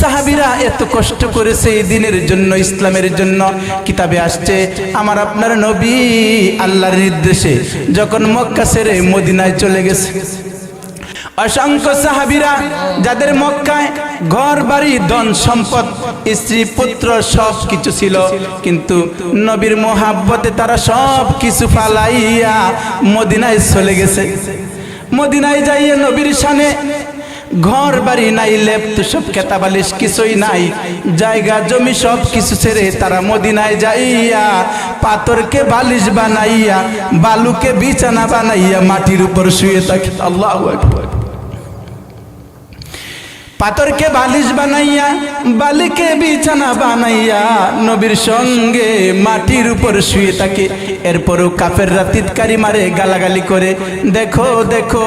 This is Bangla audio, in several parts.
সাহাবিরা এত কষ্ট করেছে এই দিনের জন্য, ইসলামের জন্য। কিতাবে আসছে, আমার আপনার নবী আল্লাহর নির্দেশে যখন মক্কা ছেড়ে মদিনায় চলে গেছে। অসংখ্য সাহাবিরা, যাদের মক্কায় ঘর, বাড়ি, ধন, সম্পদ, স্ত্রী, পুত্র সব কিছু ছিল, কিন্তু নবীর মোহাব্বতে তারা সব কিছু ফালাইয়া মদিনায় চলে গেছে। মদিনায় যাইয়া নবীর সানে ঘর বাড়ি নাই, লেপ্ত সব কেতাবালিশ কিছুই নাই। জায়গা, জমি সব কিছু ছেড়ে তারা মদিনায় যাইয়া পাথরকে বালিশ বানাইয়া, বালুকে বিছানা বানাইয়া মাটির উপর শুয়ে থাকে। আল্লাহ পাথরকে বালিশ বানাইয়া, বালিকে বিছানা বানাইয়া নবীর সঙ্গে মাটির উপর শুয়ে থাকে। এরপরও কাফেররা তিতকারি মারে, গালাগালি করে। দেখো দেখো,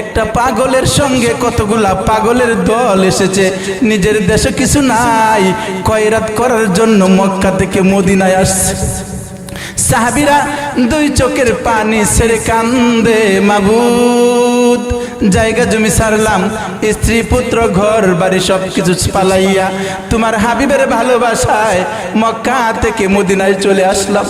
একটা পাগলের সঙ্গে কতগুলা পাগলের দল এসেছে। নিজের দেশে কিছু নাই। কয়রাত করার জন্য মক্কা থেকে মদিনায় আসছে। সাহাবিরা দুই চোখের পানি ছেড়ে কান্দে মাবুদ জায়গা জমি সারলাম। স্ত্রী, পুত্র, ঘর, বাড়ি সব পালাইয়া তোমার হাবিবের ভালোবাসায় মক্কা থেকে মদিনায় চলে আসলাম।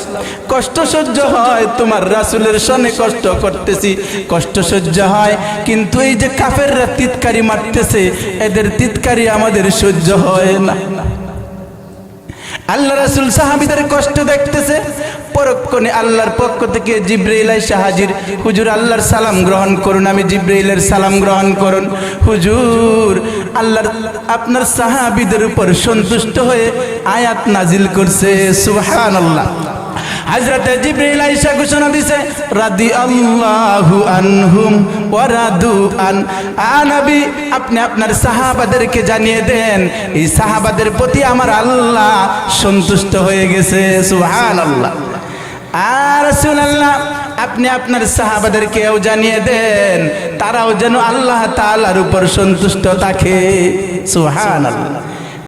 কষ্ট সহ্য হয়, তোমার রাসুলের সনে কষ্ট করতেছি। কষ্ট সহ্য হয়, কিন্তু এই যে কাফেররা তিতকারি মারতেছে, এদের তিতকারি আমাদের সহ্য হয় না। আল্লাহ রাসুল সাহাবিদের কষ্ট দেখতেছে পরক্ষণে আল্লাহর পক্ষ থেকে জিব্রাইল আইসা হাজির। আল্লাহর সালাম গ্রহণ করুন, আমি জিব্রাইলের সালাম গ্রহণ করুন। হুজুর, আল্লাহর, আপনার সাহাবিদের উপর সন্তুষ্ট হয়ে আয়াত নাজিল করছে, সুবহানাল্লাহ। হাজরতে জিব্রাইল আয়েশা ঘোষণা দিছে রাদি আল্লাহু আনহুম ওয়া রাদু আন। আনবী আপনি আপনার সাহাবাদেরকে জানিয়ে দেন, এই সাহাবাদের প্রতি আমার আল্লাহ সন্তুষ্ট হয়ে গেছে, সুবহানাল্লাহ। আর আপনি আপনার সাহাবাদেরকেও জানিয়ে দেন তারাও যেন আল্লাহ তাআলার উপর সন্তুষ্ট থাকে। সুবহানাল্লাহ।